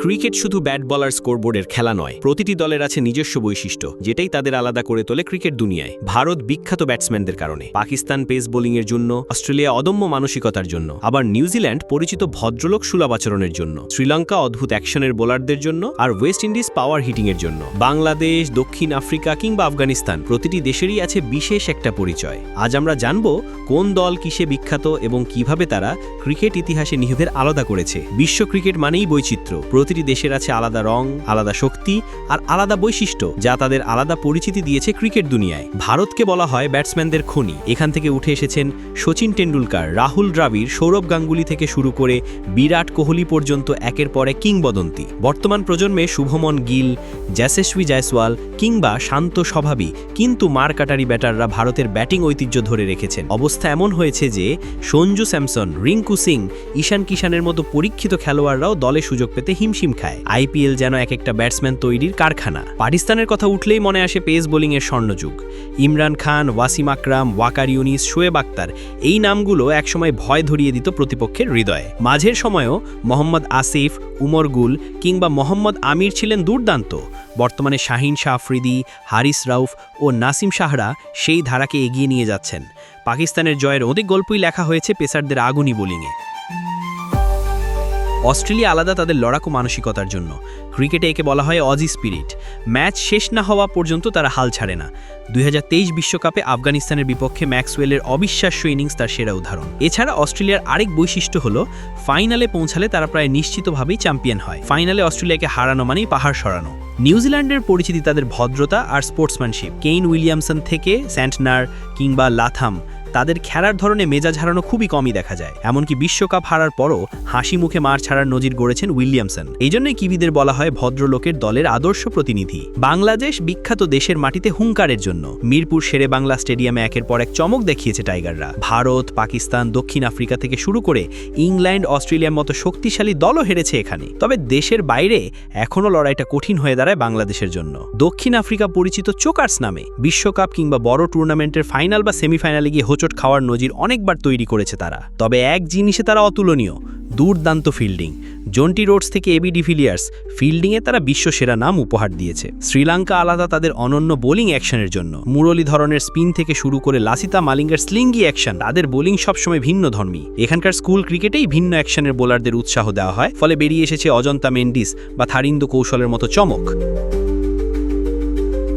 Cricket শুধু bat বলার স্কোরবোর্ডের খেলা নয়, প্রতিটি দলের আছে নিজস্ব বৈশিষ্ট্য, যেটাই তাদের আলাদা করে তোলে ক্রিকেট দুনিয়ায়। ভারত বিখ্যাত ব্যাটসম্যানদের কারণে। পাকিস্তান পেস বোলিংয়ের জন্য, অস্ট্রেলিয়া অদম্য মানসিকতার জন্য, আবার নিউজিল্যান্ড পরিচিত ভদ্রলোক সুলভ আচরণের জন্য, শ্রীলঙ্কা অদ্ভুত অ্যাকশনের বোলারদের জন্য, আর ওয়েস্ট ইন্ডিজ পাওয়ার হিটিংয়ের জন্য। বাংলাদেশ, দক্ষিণ আফ্রিকা কিংবা আফগানিস্তান, প্রতিটি দেশেরই আছে বিশেষ একটা পরিচয়। আজ আমরা জানব কোন দল কিসে বিখ্যাত এবং কীভাবে তারা ক্রিকেট ইতিহাসে নিহতের আলাদা করেছে। বিশ্ব ক্রিকেট মানেই বৈচিত্র্য। প্রতিটি দেশের আছে আলাদা রং, আলাদা শক্তি আর আলাদা বৈশিষ্ট্য যা তাদের আলাদা পরিচিতি দিয়েছে ক্রিকেট দুনিয়ায়। ভারতকে বলা হয় ব্যাটসম্যানদের খনি। এখান থেকে উঠে এসেছেন সচিন টেন্ডুলকার রাহুল দ্রাবিড়, সৌরভ গাঙ্গুলি থেকে শুরু করে বিরাট কোহলি পর্যন্ত একের পর কিংবদন্তি। বর্তমান প্রজন্মে শুভমন গিল জ্যাসেশ্বী জয়সওয়াল কিংবা শান্ত স্বভাবী, কিন্তু মারকাটারি ব্যাটাররা ভারতের ব্যাটিং ঐতিহ্য ধরে রেখেছেন। অবস্থা এমন হয়েছে যে সঞ্জু স্যামসন, রিঙ্কু সিং, ঈশান কিষানের মতো পরীক্ষিত খেলোয়াড়রাও দলে সুযোগ পেতে হিমশিম খায়। আইপিএল যেন এক একটা ব্যাটসম্যান তৈরির কারখানা। পাকিস্তানের কথা উঠলেই মনে আসে পেস বোলিংয়ের স্বর্ণযুগ। ইমরান খান, ওয়াসিম আকরাম, ওয়াকার ইউনিস, শোয়েব আক্তার এই নামগুলো একসময় ভয় ধরিয়ে দিত প্রতিপক্ষের হৃদয়ে। মাঝের সময়ও মোহাম্মদ আসিফ, উমর গুল কিংবা মোহাম্মদ আমির ছিলেন দুর্দান্ত। বর্তমানে শাহিন শাহ আফ্রিদি, হারিস রাউফ ও নাসিম শাহরা সেই ধারাকে এগিয়ে নিয়ে যাচ্ছেন। পাকিস্তানের জয়ের অধিক গল্পই লেখা হয়েছে পেসারদের আগুনি বোলিংয়ে। অস্ট্রেলিয়া আলাদা তাদের লড়াকু মানসিকতার জন্য। ক্রিকেটে একে বলা হয় অজি স্পিরিট। ম্যাচ শেষ না হওয়া পর্যন্ত তারা হাল ছাড়ে না। দুই বিশ্বকাপে আফগানিস্তানের বিপক্ষে ম্যাক্সওয়েলের অবিশ্বাস্য ইনিংস তার সেরা উদাহরণ। এছাড়া অস্ট্রেলিয়ার আরেক বৈশিষ্ট্য হল, ফাইনালে পৌঁছালে তারা প্রায় নিশ্চিতভাবেই চ্যাম্পিয়ন হয়। ফাইনালে অস্ট্রেলিয়াকে হারানো মানেই পাহাড় সরানো। নিউজিল্যান্ডের পরিচিতি তাদের ভদ্রতা আর স্পোর্টসম্যানশিপ। কেইন উইলিয়ামসন থেকে স্যান্টনার কিংবা লাথাম তাদের খেলার ধরনে মেজাজ হারানো খুবই কমই দেখা যায়। এমনকি বিশ্বকাপ হারার পরও হাসি মুখে মার ছাড়ার নজির গড়েছেন উইলিয়ামসন। এই জন্যই কিবিদের বলা হয় ভদ্রলোকের দলের আদর্শ প্রতিনিধি। বাংলাদেশ বিখ্যাত দেশের মাটিতে হুঙ্কারের জন্য। মিরপুর শেরে বাংলা স্টেডিয়ামে একের পর এক চমক দেখিয়েছে টাইগাররা। ভারত, পাকিস্তান, দক্ষিণ আফ্রিকা থেকে শুরু করে ইংল্যান্ড, অস্ট্রেলিয়ার মতো শক্তিশালী দলও হেরেছে এখানে। তবে দেশের বাইরে এখনও লড়াইটা কঠিন হয়ে দাঁড়ায় বাংলাদেশের জন্য। দক্ষিণ আফ্রিকা পরিচিত চোকার্স নামে বিশ্বকাপ কিংবা বড় টুর্নামেন্টের ফাইনাল বা সেমিফাইনালে গিয়ে হোঁচট খাওয়ার নজির অনেকবার তৈরি করেছে তারা। তবে এক জিনিসে তারা অতুলনীয়, দুর্দান্ত ফিল্ডিং। জন্টি রোডস থেকে এবি ডিভিলিয়ার্স ফিল্ডিংয়ে তারা বিশ্বসেরা নাম উপহার দিয়েছে। শ্রীলঙ্কা আলাদা তাদের অনন্য বোলিং অ্যাকশনের জন্য। মুরলী ধরনের স্পিন থেকে শুরু করে লাসিতা মালিঙ্গার স্লিঙ্গি অ্যাকশন, তাদের বোলিং সবসময় ভিন্ন ধর্মী। এখানকার স্কুল ক্রিকেটেই ভিন্ন অ্যাকশনের বোলারদের উৎসাহ দেওয়া হয়, ফলে বেরিয়ে এসেছে অজন্তা মেন্ডিস বা থারিন্দ কৌশলের মতো চমক।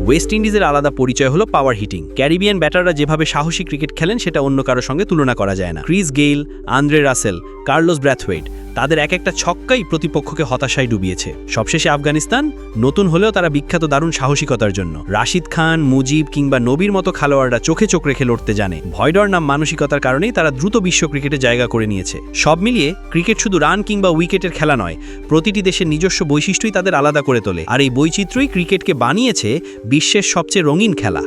ওয়েস্ট ইন্ডিজের আলাদা পরিচয় হলো পাওয়ার হিটিং ক্যারিবিয়ান ব্যাটাররা যেভাবে সাহসী ক্রিকেট খেলেন, সেটা অন্য কারোর সঙ্গে তুলনা করা যায় না। Chris Gayle Andre Russell Carlos Brathwaite তাদের এক একটা ছক্কাই প্রতিপক্ষকে হতাশায় ডুবিয়েছে। সবশেষে আফগানিস্তান, নতুন হলেও তারা বিখ্যাত দারুণ সাহসিকতার জন্য। রাশিদ খান, মুজিব কিংবা নবীর মতো খেলোয়াড়রা চোখে চোখ রেখে লড়তে জানে। ভয়ডর নাম মানসিকতার কারণেই তারা দ্রুত বিশ্ব ক্রিকেটে জায়গা করে নিয়েছে। সব মিলিয়ে ক্রিকেট শুধু রান কিংবা উইকেটের খেলা নয়, প্রতিটি দেশের নিজস্ব বৈশিষ্ট্যই তাদের আলাদা করে তোলে। আর এই বৈচিত্র্যই ক্রিকেটকে বানিয়েছে বিশ্বের সবচেয়ে রঙিন খেলা।